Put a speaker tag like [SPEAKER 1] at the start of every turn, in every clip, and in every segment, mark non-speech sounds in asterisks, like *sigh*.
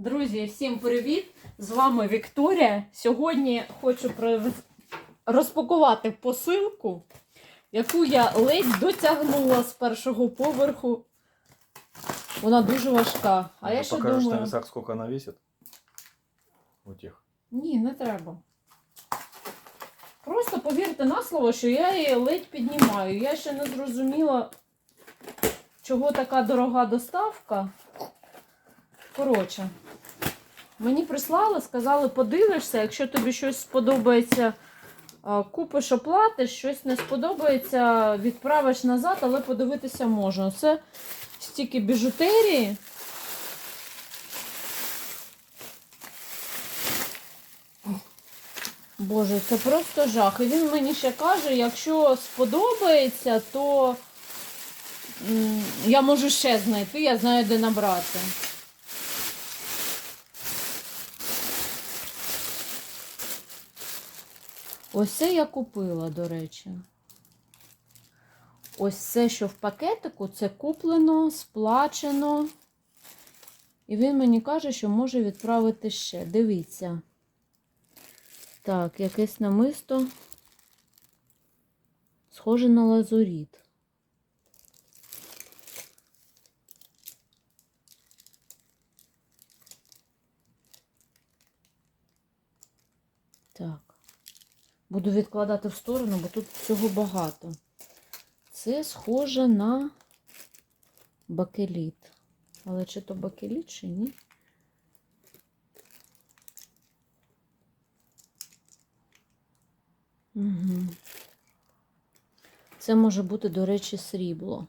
[SPEAKER 1] Друзі, всім привіт! З вами Вікторія. Сьогодні хочу розпакувати посилку, яку я ледь дотягнула з першого поверху. Вона дуже важка. А я ще
[SPEAKER 2] покажешь
[SPEAKER 1] думаю.
[SPEAKER 2] на весах, сколько она весит? У.
[SPEAKER 1] Ні, не треба. Просто повірте на слово, що я її ледь піднімаю. Я ще не зрозуміла, чого така дорога доставка. Коротше, мені прислали, сказали, подивишся, якщо тобі щось сподобається, купиш, оплатиш, щось не сподобається, відправиш назад, але подивитися можна. Це стільки біжутерії. Боже, це просто жах. І він мені ще каже, якщо сподобається, то я можу ще знайти, я знаю, де набрати. Ось це я купила, до речі. Ось це, що в пакетику, це куплено, сплачено. І він мені каже, що може відправити ще. Дивіться. Так, якесь намисто. Схоже на лазуріт. Так. Буду відкладати в сторону, бо тут всього багато. Це схоже на бакеліт. Але чи то бакеліт, чи ні? Угу. Це може бути, до речі, срібло.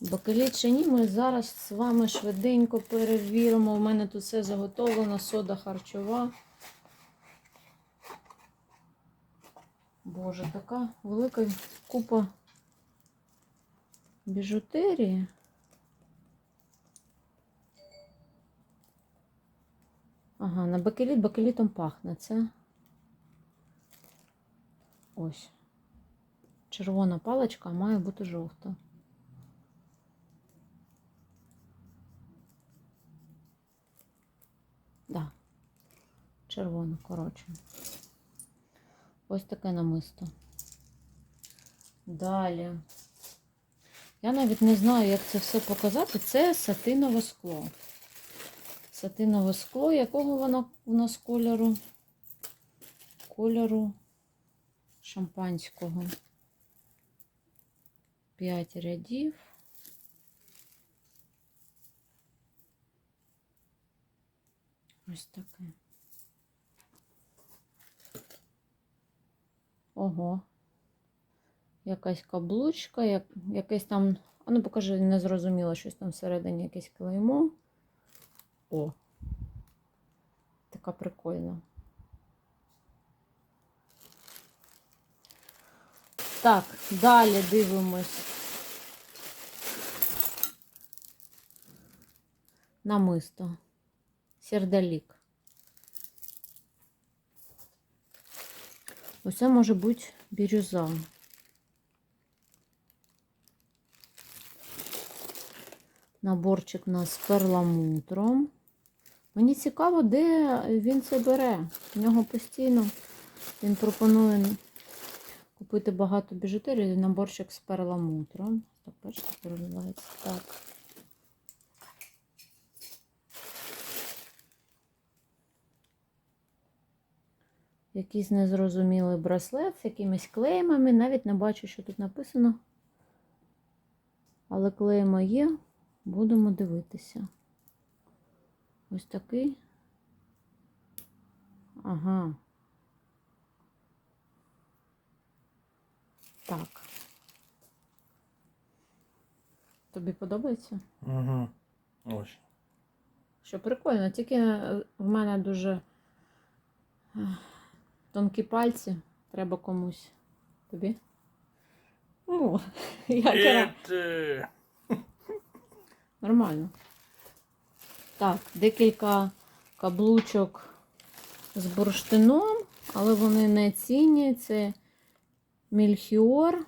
[SPEAKER 1] Бакеліт чи ні, ми зараз з вами швиденько перевіримо. У мене тут все заготовлено, сода харчова. Боже, така велика купа біжутерії. Ага, на бакеліт бакелітом пахне. Це ось. Червона паличка, має бути жовта. Да. Червона, коротше. Ось таке намисто. Далі. Я навіть не знаю, як це все показати. Це сатинове скло. Сатинове скло, якого воно у нас кольору? Кольору шампанського. 5 рядів. Ось таке. Ого. Якась каблучка, як, якесь там. А ну покажи, не зрозуміло, щось там всередині якесь клеймо. О. Така прикольна. Так, далі дивимось. Намисто. Сердолік. Оце може бути бірюза. Наборчик у нас з перламутром. Мені цікаво, де він це бере. В нього постійно він пропонує купити багато біжутерії, наборчик з перламутром. Так, бачите, переливається. Так. Якийсь незрозумілий браслет з якимись клеймами. Навіть не бачу, що тут написано. Але клейма є. Будемо дивитися. Ось такий. Ага. Так. Тобі подобається?
[SPEAKER 2] Угу. Очень.
[SPEAKER 1] Що прикольно, тільки в мене дуже тонкі пальці. Треба комусь. Тобі? Ну, як *laughs* я. Нормально. Так, декілька каблучок з бурштином, але вони не цінні. Це мільхіор.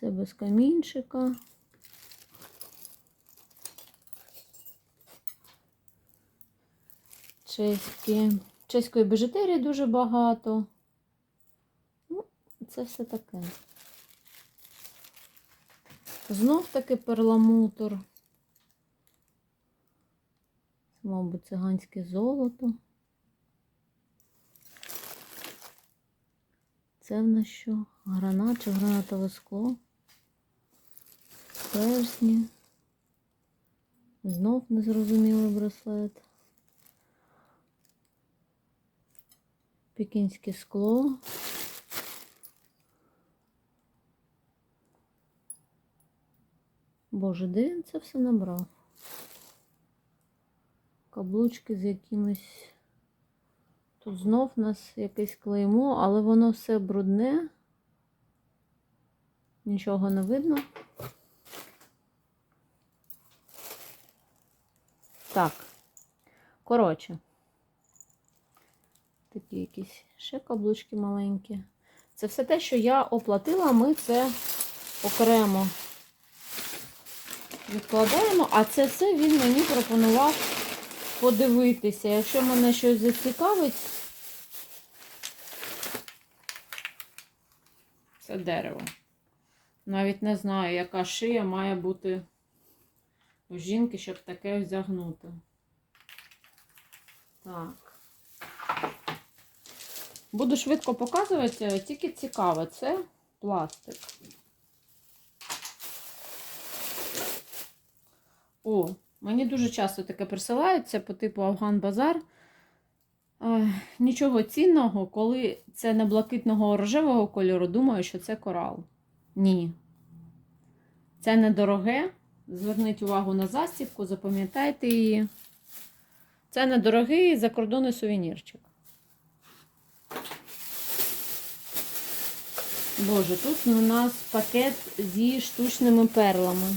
[SPEAKER 1] Це Це без камінчика. Чеські. Чеської бижутерії дуже багато. Ну, це все таке. Знов таки перламутр. Мабуть, циганське золото. Це в нас що? Гранат чи гранатове скло? Персні. Знов незрозумілий браслет. Пекінське скло. Боже, де він це все набрав? Каблучки з якимось. Тут знов у нас якесь клеймо, але воно все брудне. Нічого не видно. Так. Коротше. Такі якісь ще каблучки маленькі. Це все те, що я оплатила, ми це окремо відкладаємо, а це все він мені пропонував подивитися. Якщо мене щось зацікавить, це дерево. Навіть не знаю, яка шия має бути у жінки, щоб таке взягнути. Так. Буду швидко показувати, тільки цікаво, це пластик. О, мені дуже часто таке присилають, це по типу Афган Базар. Е, нічого цінного, коли це не блакитного рожевого кольору, думаю, що це корал. Ні. Це недороге. Зверніть увагу на застібку, запам'ятайте її. Це недорогий закордонний сувенірчик. Боже, тут у нас пакет зі штучними перлами.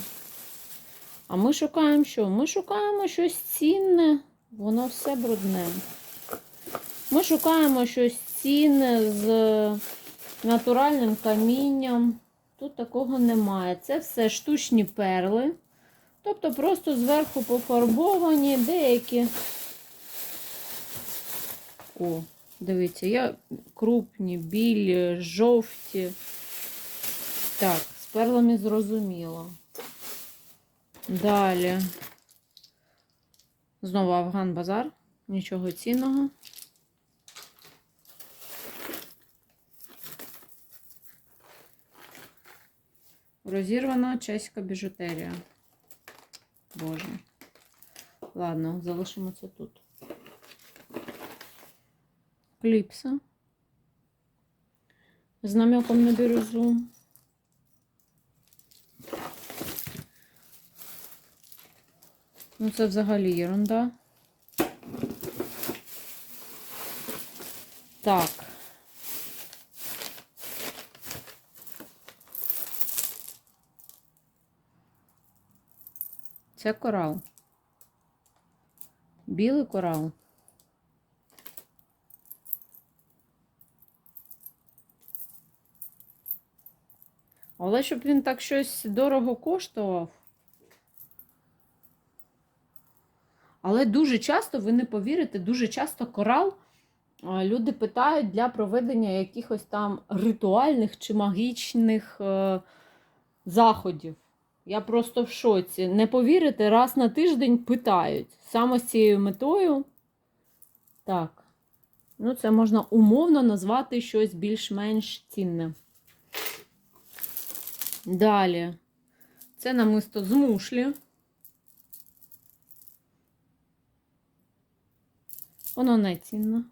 [SPEAKER 1] А ми шукаємо що? Ми шукаємо щось цінне, воно все брудне. Ми шукаємо щось цінне з натуральним камінням. Тут такого немає. Це все штучні перли. Тобто просто зверху пофарбовані, деякі. О, дивіться, я крупні, білі, жовті. Так, з перлами зрозуміло. Далі. Знову Афган Базар. Нічого цінного. Розірвана чеська біжутерія. Боже. Ладно, залишимо це тут. Кліпса. З намеком на бірюзу. Ну, це взагалі ерунда. Так. Це корал. Білий корал. Але щоб він так щось дорого коштував. Але дуже часто, ви не повірите, дуже часто корал люди питають для проведення якихось там ритуальних чи магічних е, заходів. Я просто в шоці. Не повірите, раз на тиждень питають. Саме з цією метою. Так. Ну, це можна умовно назвати щось більш-менш цінне. Далі. Це намисто з мушлі. Воно не цінно.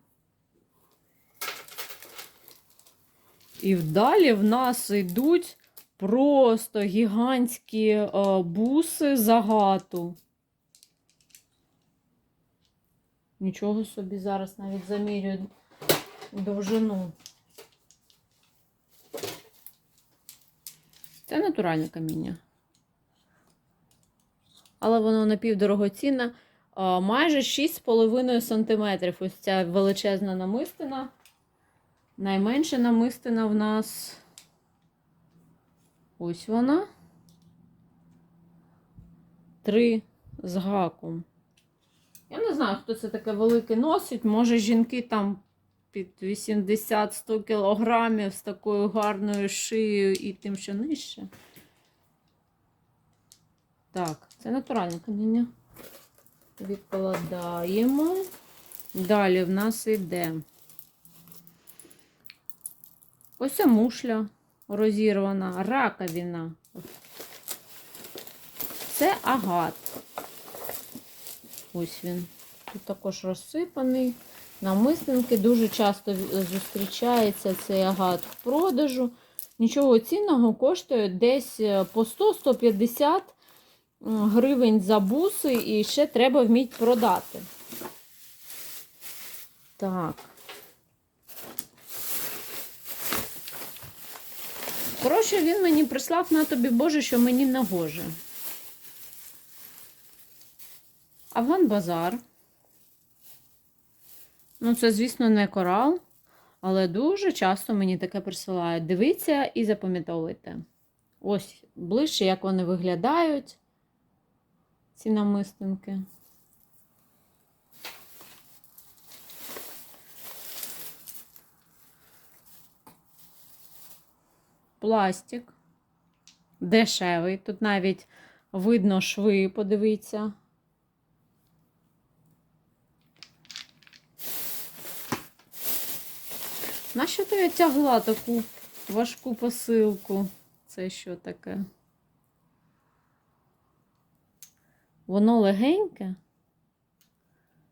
[SPEAKER 1] І далі в нас йдуть просто гігантські е, буси загату. Нічого собі зараз навіть замірюю довжину. Це натуральне каміння. Але воно напівдорогоцінне. Майже 6,5 см. Ось ця величезна намистина. Найменша намистина в нас Ось вона. Три з гаком. Я не знаю, хто це таке велике носить. Може, жінки там під 80-100 кілограмів з такою гарною шиєю і тим, що нижче. Так, це натуральне каміння. Відкладаємо. Далі в нас йде ось мушля розірвана, раковина. Це агат. Ось він. Тут також розсипаний. Намисненки дуже часто зустрічається цей агат в продажу. Нічого цінного коштує десь е, по 100-150 гривень за буси, і ще треба вміти продати. Так. Коротше, він мені прислав на тобі, Боже, що мені не гоже. Афган базар. Ну, це, звісно, не корал, але дуже часто мені таке присилають. Дивіться і запам'ятовуйте. Ось ближче, як вони виглядають, ці намистинки. Пластик. Дешевий. Тут навіть видно шви, подивіться. Нащо ти тягла таку важку посилку? Це що таке? Воно легеньке.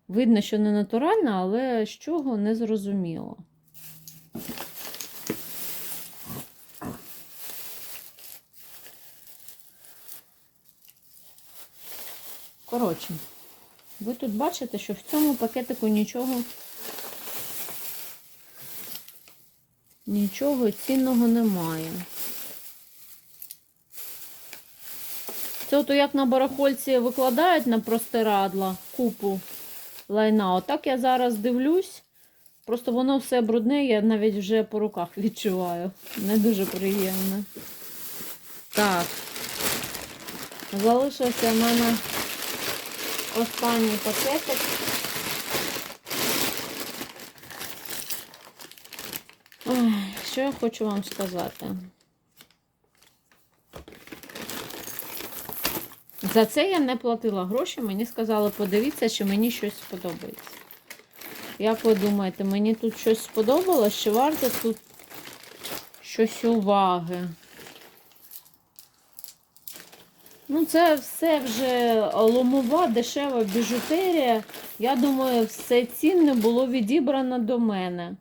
[SPEAKER 1] Видно, що не натуральне, але з чого не зрозуміло. Коротше, ви тут бачите, що в цьому пакетику нічого Нічого цінного немає. Це от як на барахольці викладають на простирадла купу лайна. Отак я зараз дивлюсь. Просто воно все брудне, я навіть вже по руках *laughs* відчуваю. Не дуже приємно. Так. Залишився в мене останній пакетик. Що я хочу вам сказати? За це я не платила гроші, мені сказали, подивіться, чи мені щось сподобається. Як ви думаєте, мені тут щось сподобалось, чи варто тут щось уваги? Ну, це все вже ломова, дешева біжутерія. Я думаю, все цінне було відібрано до мене.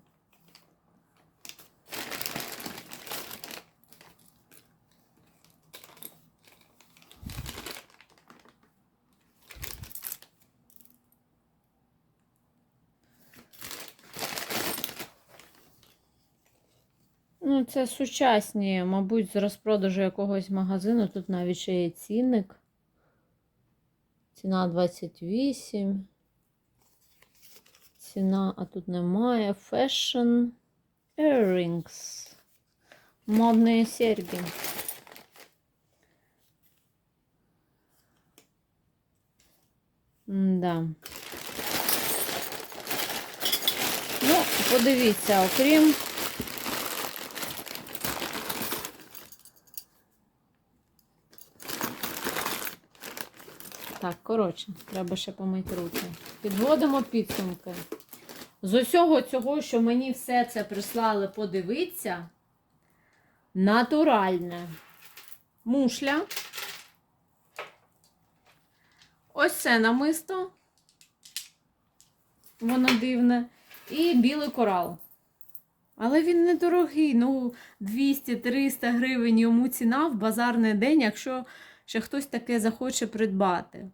[SPEAKER 1] Ну, це сучасні, мабуть, з розпродажу якогось магазину. Тут навіть ще є цінник. Ціна 28. Ціна, а тут немає. Fashion Earrings. Модні серьги. Да. Ну, подивіться, окрім Так, коротше, треба ще помити руки. Підводимо підсумки. З усього цього, що мені все це прислали, подивитися, натуральне мушля. Ось це намисто. Воно дивне. І білий корал. Але він недорогий. Ну, 200-300 гривень йому ціна в базарний день, якщо ще хтось таке захоче придбати.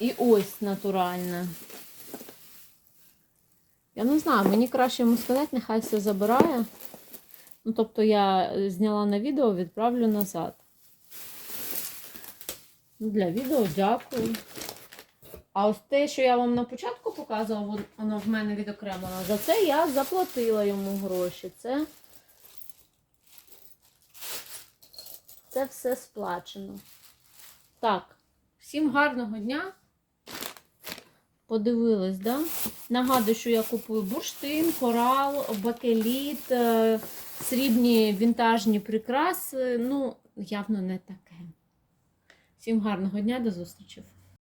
[SPEAKER 1] І ось натуральне. Я не знаю, мені краще йому сказати, нехай все забирає. Ну, тобто я зняла на відео, відправлю назад. Для відео дякую. А ось те, що я вам на початку показувала, воно в мене відокремлено, за це я заплатила йому гроші. Це, це все сплачено. Так, всім гарного дня. Подивились, да? Нагадую, що я купую бурштин, корал, бакеліт, е, срібні вінтажні прикраси. Ну, явно не таке. Всім гарного дня, до зустрічі!